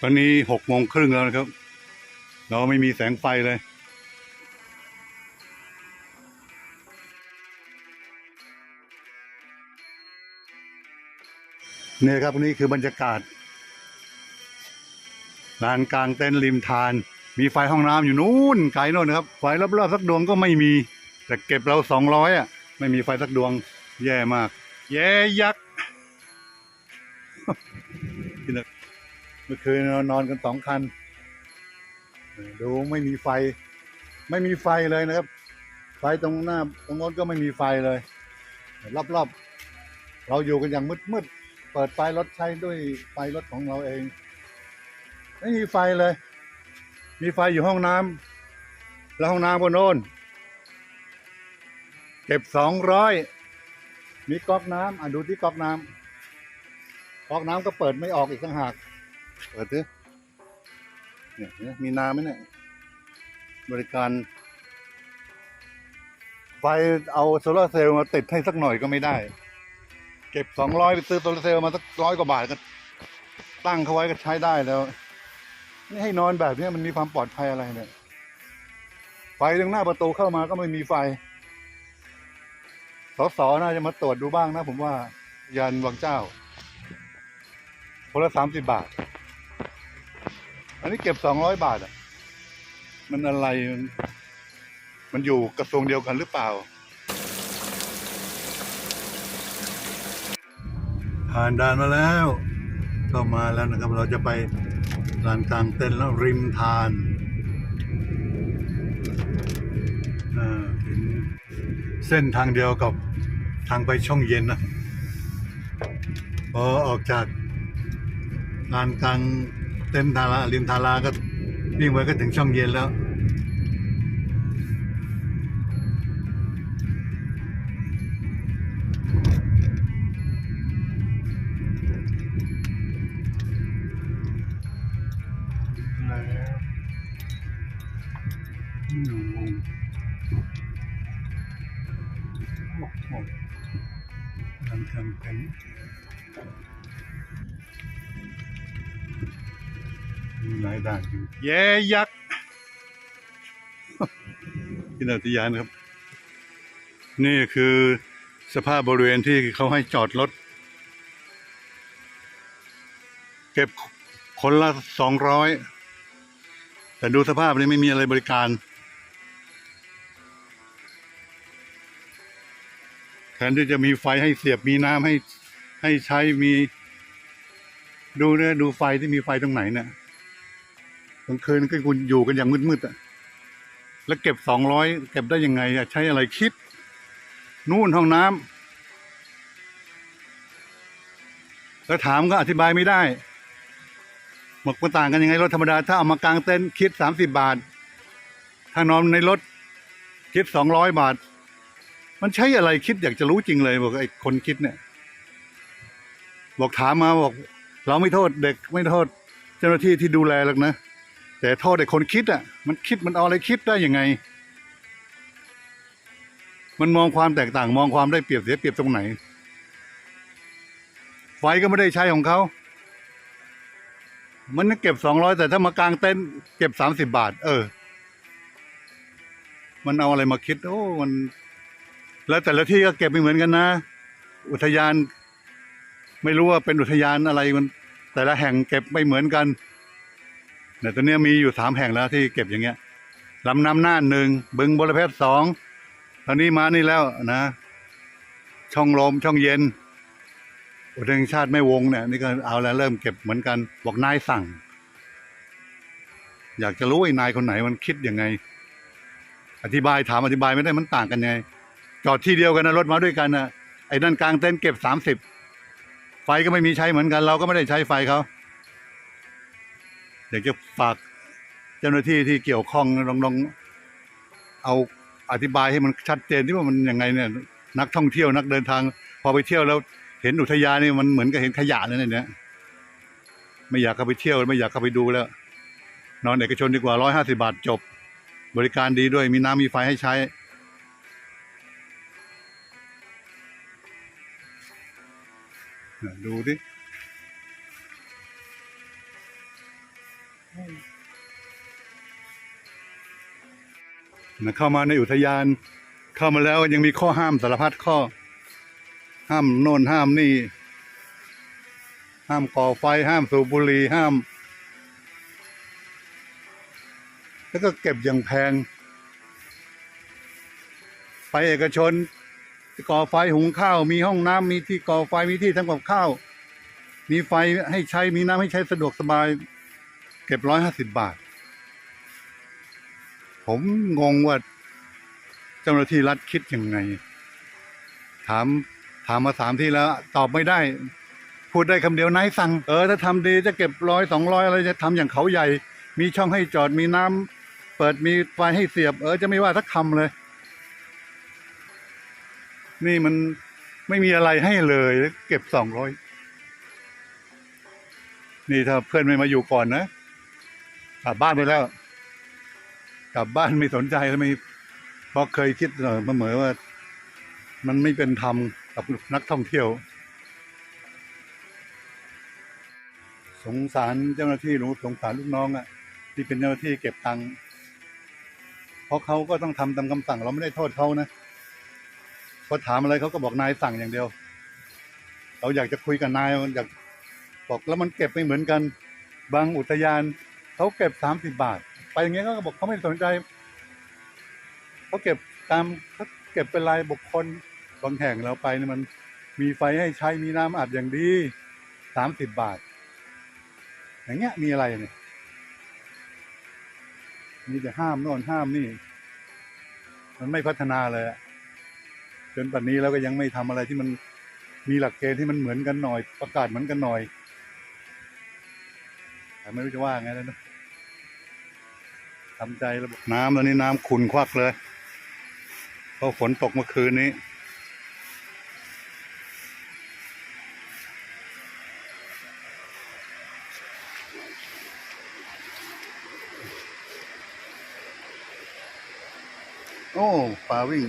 ตอนนี้หกโมงครึ่งแล้วนะครับ เราไม่มีแสงไฟเลยเนี่ยครับนี่คือบรรยากาศลานกลางเต็นท์ริมทาน มีไฟห้องน้ำอยู่นู้นไกลโน่นนะครับ ไฟรอบๆสักดวงก็ไม่มี แต่เก็บเราสองร้อยอะ ไม่มีไฟสักดวง แย่มาก แย่ยักษ์ มื่อคืนเรานอนกันสองคัน ดูไม่มีไฟ ไม่มีไฟเลยนะครับ ไฟตรงหน้าตรงโน้นก็ไม่มีไฟเลย รอบๆ เราอยู่กันอย่างมืดๆ เปิดไฟรถใช้ด้วยไฟรถของเราเอง ไม่มีไฟเลย มีไฟอยู่ห้องน้ำแล้วห้องน้ำบนโน้นเก็บสองร้อยมีก๊อกน้ำอะดูที่ก๊อกน้ำก๊อกน้ำก็เปิดไม่ออกอีกต่างหาก เปิดดิเนี่ยเนี่ยมีน้ำไหมเนี่ย บริการ ไฟเอาโซลาร์เซลล์มาติดให้สักหน่อยก็ไม่ได้ เก็บสองร้อยไปซื้อโซลาร์เซลล์มาสักร้อยกว่าบาทก็ตั้งเขาไว้ก็ใช้ได้แล้ว นี่ให้นอนแบบนี้มันมีความปลอดภัยอะไรเนี่ย ไฟตรงหน้าประตูเข้ามาก็ไม่มีไฟ สสน่าจะมาตรวจดูบ้างนะผมว่ายันวังเจ้าคนละสามสิบบาท อันนี้เก็บสองร้อยบาทอะ มันอะไร มันมันอยู่กระทรวงเดียวกันหรือเปล่า ผ่านด่านมาแล้วเข้ามาแล้วนะครับ เราจะไปลานกลางเต็นท์แล้วริมทาน่าถึงเส้นทางเดียวกับทางไปช่องเย็นนะพอออกจากลานกลาง เต็นทาราริมทาราก็วิ่งไปก็ถึงช่องเย็นแล้ว มีหลายด่านอยู่แย่ยักษ์ที่นาติยานครับ นี่คือสภาพบริเวณที่เขาให้จอดรถ เก็บคนละสองร้อยแต่ดูสภาพนี้ไม่มีอะไรบริการ แทนที่จะมีไฟให้เสียบมีน้ำให้ให้ใช้มี ดูเนี่ยดูไฟที่มีไฟตรงไหนเนี่ยก ลางคืนก็คุณอยู่กันอย่างมืดๆอะแล้วเก็บสองร้อยเก็บได้ยังไงอะใช้อะไรคิด นู่นห้องน้ำแล้วถามก็อธิบายไม่ได้บอกมันต่างกันยังไงรถธรรมดา ถ้าเอามากางเต็นท์คิดสามสิบบาท ถ้านอนในรถคิดสองร้อยบาท มันใช้อะไรคิดอยากจะรู้จริงเลยบอกไอ้คนคิดเนี่ย บอกถามมาบอก เราไม่โทษเด็กไม่โทษ เจ้าหน้าที่ที่ดูแลหรอกนะ แต่โทษไอ้คนคิดอะ มันคิดมันเอาอะไรคิดได้ยังไง มันมองความแตกต่างมองความได้เปรียบเสียเปรียบตรงไหน ไฟก็ไม่ได้ใช้ของเขา มันเก็บสองร้อยแต่ถ้ามากลางเต็นเก็บสามสิบบาท เออ มันเอาอะไรมาคิด โอ้มัน แล้วแต่ละที่ก็เก็บไม่เหมือนกันนะ อุทยาน ไม่รู้ว่าเป็นอุทยานอะไรมัน แต่ละแห่งเก็บไม่เหมือนกัน แต่ตอนนี้มีอยู่สามแห่งแล้วที่เก็บอย่างเงี้ยลำน้ำน่านหนึ่งบึงบรเพชรสองตอนนี้มานี่แล้วนะ ช่องลมช่องเย็นอุทยานชาติแม่วงเนี่ยนี่ก็เอาแล้วเริ่มเก็บเหมือนกัน บอกนายสั่ง อยากจะรู้ไอ้นายคนไหนมันคิดยังไง อธิบายถามอธิบายไม่ได้มันต่างกันไง จอดที่เดียวกันนะรถมาด้วยกันนะไอ้นั่นกลางเต็นท์เก็บสามสิบไฟก็ไม่มีใช้เหมือนกัน เราก็ไม่ได้ใช้ไฟเขา อยากจะฝากเจ้าหน้าที่ที่เกี่ยวข้องลองลองเอาอธิบายให้มันชัดเจนที่ว่ามันยังไงเนี่ย นักท่องเที่ยวนักเดินทาง พอไปเที่ยวแล้วเห็นอุทยานนี่มันเหมือนกับเห็นขยะเลยเนี่ยไม่อยากเข้าไปเที่ยวไม่อยากเข้าไปดูแล้ว นอนเอกชนดีกว่าร้อยห้าสิบาทจบ บริการดีด้วยมีน้ำมีไฟให้ใช้ดูดิ นะเข้ามาในอุทยาน เข้ามาแล้วยังมีข้อห้ามสารพัดข้อ ห้ามโน่นห้ามนี่ ห้ามก่อไฟห้ามสูบบุหรี่ห้าม แล้วก็เก็บอย่างแพง ไปเอกชนก่อไฟหุงข้าว มีห้องน้ำมีที่ก่อไฟมีที่ทำกับข้าว มีไฟให้ใช้มีน้ำให้ใช้สะดวกสบาย เก็บร้อยห้าสิบบาท ผมงงว่าเจ้าหน้าที่รัฐคิดยังไง ถามถามมาสามที่แล้ว ตอบไม่ได้ พูดได้คำเดียวนายสั่ง เออ ถ้าทำดีจะเก็บร้อยสองร้อยอะไรจะทำอย่างเขาใหญ่ มีช่องให้จอดมีน้ำเปิดมีไฟให้เสียบ เออ จะไม่ว่าสักคำเลย นี่มันไม่มีอะไรให้เลย เก็บสองร้อยนี่ถ้าเพื่อนไม่มาอยู่ก่อนนะ กลับบ้านไปแล้ว กลับบ้านไม่สนใจแล้วไม่เพราะเคยคิดเออมอว่า มันไม่เป็นธรรมกับนักท่องเที่ยว สงสารเจ้าหน้าที่หนูสงสารลูกน้องอะ่ะ ที่เป็นเจ้าหน้าที่เก็บตังค์เพราะเขาก็ต้องทำตามคำสั่งเราไม่ได้โทษเขานะพอถามอะไรเขาก็บอกนายสั่งอย่างเดียว เราอยากจะคุยกับนายอยากบอกแล้วมันเก็บไม่เหมือนกัน บางอุทยาน เขาเก็บสามสิบบาท ไปอย่างเงี้ยเขาก็บอกเขาไม่สนใจเขาเก็บตามเขาเก็บเป็นรายบุคคลบางแห่งเราไปเนี่ยมันมีไฟให้ใช้มีน้ำอัดอย่างดีสามสิบบาท อย่างเงี้ยมีอะไรเนี่ยมีแต่ห้ามโน่นห้ามนี่ มันไม่พัฒนาเลยจนปัจนนี้เราก็ยังไม่ทำอะไรที่มันมีหลักเกณฑ์ที่มันเหมือนกันหน่อย ประกาศเหมือนกันหน่อยแต่ไม่รู้จะว่าไงแล้วนะ ทำใจแล้วบอกน้ำตอนนี้น้ำขุ่นควักเลยเพราะฝนตกเมื่อคืนนี้โอ้ปลาวิ่ง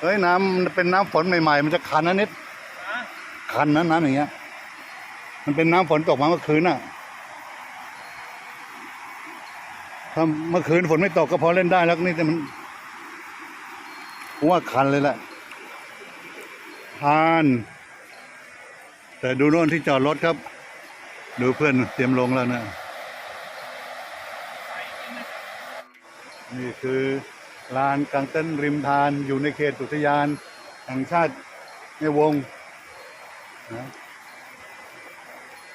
เฮ้ย น้ำมันเป็นน้ำฝนใหม่ ๆ มันจะคันนะนิด คันนะน้ำอย่างเงี้ย มันเป็นน้ำฝนตกมาเมื่อคืนน่ะ ถ้าเมื่อคืนฝนไม่ตกก็พอเล่นได้แล้วนี่แต่มันผมว่าคันเลยแหละคันแต่ดูโน่นที่จอดรถครับ ดูเพื่อนเตรียมลงแล้วนะ นี่คือลานกลางเต้นริมทานอยู่ในเขตอุทยานแห่งชาติแม่วงนะ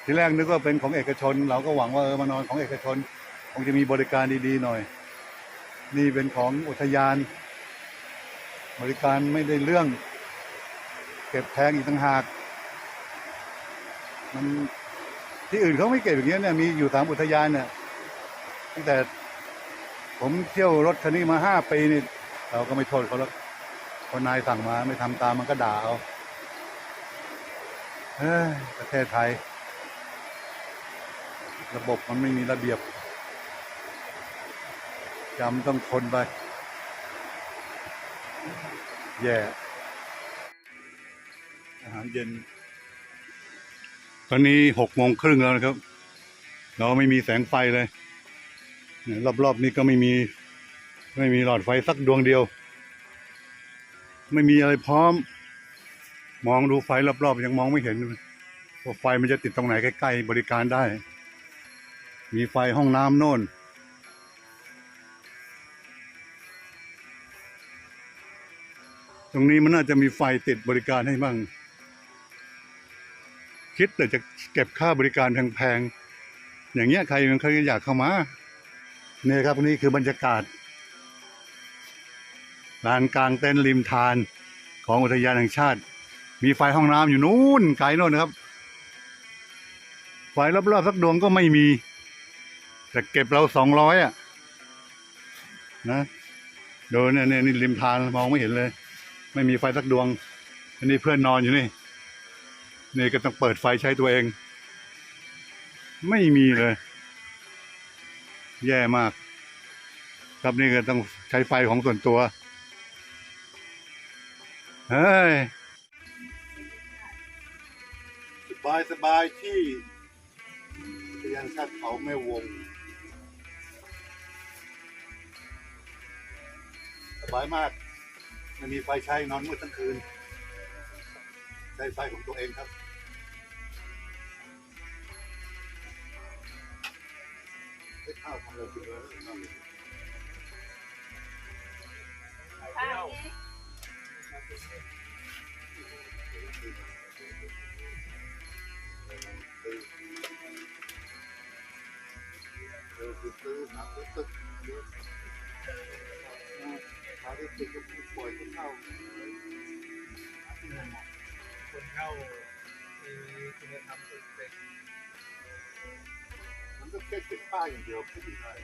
ทีแรกนึกว่าเป็นของเอกชน เราก็หวังว่าเออมานอนของเอกชน คงจะมีบริการดีๆหน่อย นี่เป็นของอุทยาน บริการไม่ได้เรื่อง เก็บแพงอีกต่างหาก มันที่อื่นเขาไม่เก็บอย่างเงี้ยเนี่ยมีอยู่สามอุทยานเนี่ยตั้งแต่ผมเที่ยวรถคันนี้มาห้าปีนี่เราก็ไม่โทษเขาแล้วคนนายสั่งมาไม่ทำตามมันก็ด่าเอาเฮ้ยประเทศไทย ระบบมันไม่มีระเบียบ จำต้องทนไป แย่ อาหารเย็น ตอนนี้หกโมงครึ่งแล้วนะครับ เราไม่มีแสงไฟเลยเนี่ยรอบๆนี้ก็ไม่มี ไม่มีหลอดไฟสักดวงเดียว ไม่มีอะไรพร้อม มองดูไฟรอบๆ ยังมองไม่เห็นว่าไฟมันจะติดตรงไหนใกล้ๆบริการได้ มีไฟห้องน้ำโน่น ตรงนี้มันน่าจะมีไฟติดบริการให้บ้าง คิดแต่จะเก็บค่าบริการแพงๆอย่างเงี้ยใครมันเคยอยากเข้ามาเนี่ยครับนี่คือบรรยากาศลานกลางเต็นท์ริมทานของอุทยานแห่งชาติ มีไฟห้องน้ำอยู่นู้นไกลโน่นนะครับ ไฟรอบๆสักดวงก็ไม่มี แต่เก็บเราสองร้อยอะนะดูเนี่ยเนี่ยนี่ริมทานมองไม่เห็นเลย ไม่มีไฟสักดวง อันนี้เพื่อนนอนอยู่นี่ นี่ก็ต้องเปิดไฟใช้ตัวเอง ไม่มีเลย แย่มาก ครับนี่ก็ต้องใช้ไฟของส่วนตัว เฮ้ย สบายสบายที่เรียนสัดเขาไม่วง สบายมาก ไม่มีไฟใช้นอนมืดทั้งคืน ใช้ไฟของตัวเองครับได้ข้าวทำอะไรกินเลยนอนอยู่ข้าวนี้เออคื อซื้าซื้อตึกซื้อหาที่ผู้ป่วยคนเข้าคนเข้ามีคุณธรรมเป็นมันก็แค่ติดป้ายอย่างเดียวไม่ได้ช่วย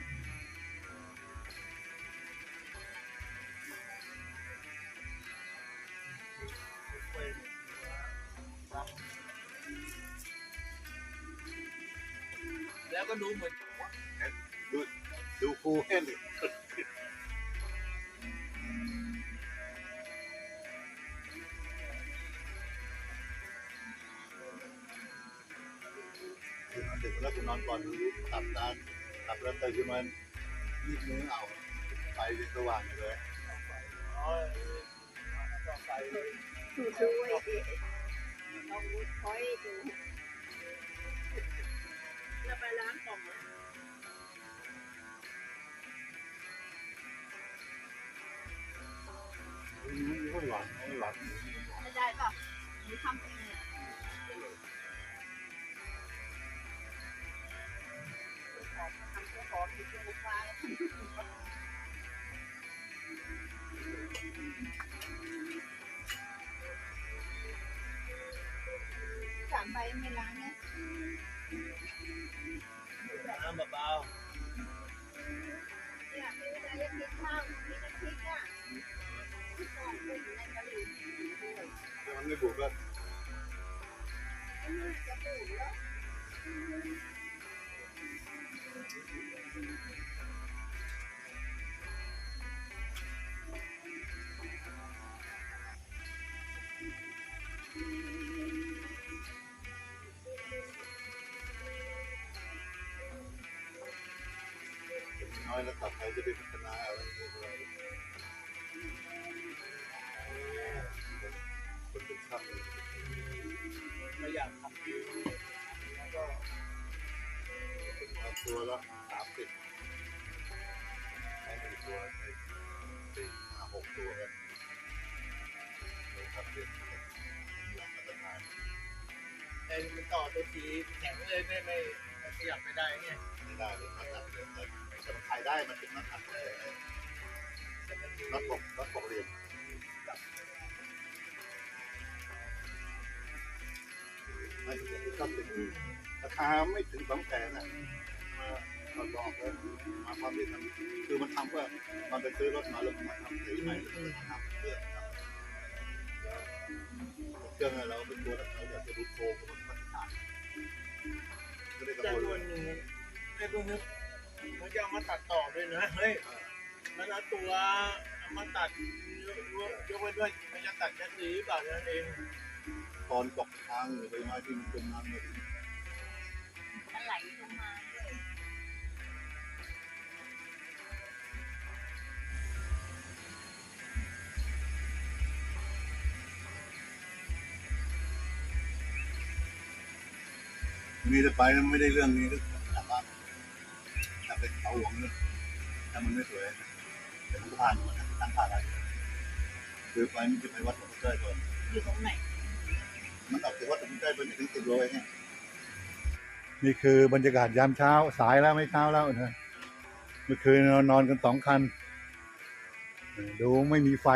แล้วก็ดูเหมือนดูดูครูแค่นี้ แล้วคุณนอนก่อนหลับตาหลับแล้วตื่นขึ้นมารีบมือเอาไฟสว่างอยู่เลยอ๋อต่อไปดูด้วยลองดูคอยดูแล้วไปล้างกล่องนะไม่หลับไม่หลับไค้าสามใบไม่ล้างเนี่ยน้ำเบาเนี่ยมีเวลาจะกิะปูดแล้วน้อยแล้วต่อไปจะได้พัฒนาอะไรอะไรคนเป็นช่างไม่อยากทำแล้วก็เอาตัวละสามสิบใช้หนึ่งตัวสี่ห้าหกตัวกัน แต่มันต่อตัวทีแข็งเลยไม่ไม่ขยับไม่ได้ไงไม่ได้เลยมันหนักเลยแต่แต่มันขายได้มันเป็นนักขัดเลยแต่มันดูนักปกนักปกเรียนไม่ถึงก็ถึงราคาไม่ถึงสองแสนอะมาเราลองเลยมาความที่ทำคือมันทำเพื่อมันไปซื้อรถมาแล้วมันมาทำสีใหม่ทำเครื่อ เครื่องเราเป็นตัวเราอยากจะดูโครงมันมันขาดไม่ได้กังจำวลนเลวนยหนึ่งไอ้พวกนี้มันจะเอามาตัดต่อด้วยนะเฮ้ยมันเอาตัวเอามาตัดยกไว้ด้วยมันจะตัดแค่สีเปล่านั่นเองตอนตกทางหรือใบไม้ที่มันจมน้ำเนี่ยมันไหลลงมา มีแต่ไปแล้วไม่ได้เรื่องนี้ก็กลับบ้านกลับไปเขาหลวงเลยถ้ามันไม่สวยแต่มันก็ผ่านมาตั้งผ่านอะไรคือไปมันจะไปวัดหลวงพ่อเจ้าก่อนอยู่ตรงไหน มันออกจากวัดหลวงพ่อเจ้าไปถึงสิบโลเองนี่คือบรรยากาศยามเช้าสายแล้วไม่เช้าแล้วนะเมื่อคืนนอนนอนกันสองคัน ดูไม่มีไฟ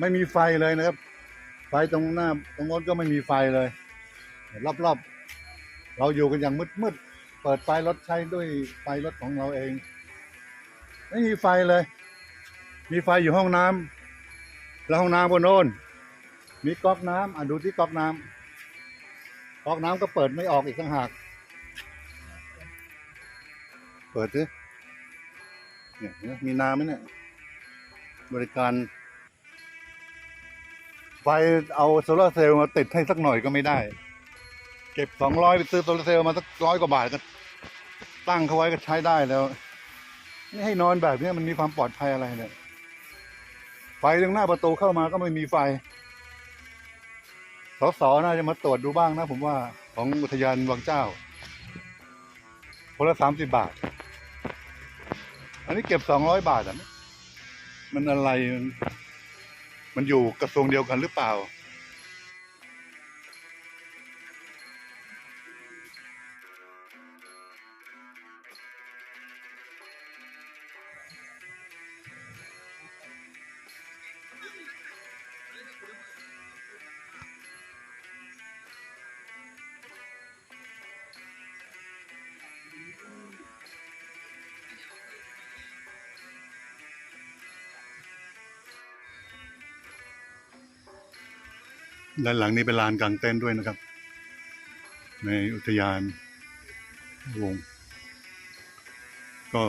ไม่มีไฟเลยนะครับ ไฟตรงหน้าตรงโน้นก็ไม่มีไฟเลย รอบๆ เราอยู่กันอย่างมืดๆเปิดไฟรถใช้ด้วยไฟรถของเราเอง ไม่มีไฟเลย มีไฟอยู่ห้องน้ำแล้วห้องน้ำบนโน้นมีก๊อกน้ำอะดูที่ก๊อกน้ำก๊อกน้ำก็เปิดไม่ออกอีกต่างหาก เปิดสิเนี่ยมมีน้ำไหมเนี่ย บริการ ไฟเอาโซลาร์เซลล์มาติดให้สักหน่อยก็ไม่ได้ เก็บสองร้อยไปซื้อโซลาร์เซลล์มาสักร้อยกว่าบาทก็ตั้งเขาไว้ก็ใช้ได้แล้ว นี่ให้นอนแบบนี้มันมีความปลอดภัยอะไรเนี่ยไฟตรงหน้าประตูเข้ามาก็ไม่มีไฟสสน่าจะมาตรวจดูบ้างนะ ผมว่าของอุทยานวังเจ้าคนละสามสิบบาท อันนี้เก็บสองร้อยบาทอะมันอะไร มันอยู่กระทรวงเดียวกันหรือเปล่า ด้านหลังนี้เป็นลานกลางเต้นด้วยนะครับ ในอุทยานวง ก็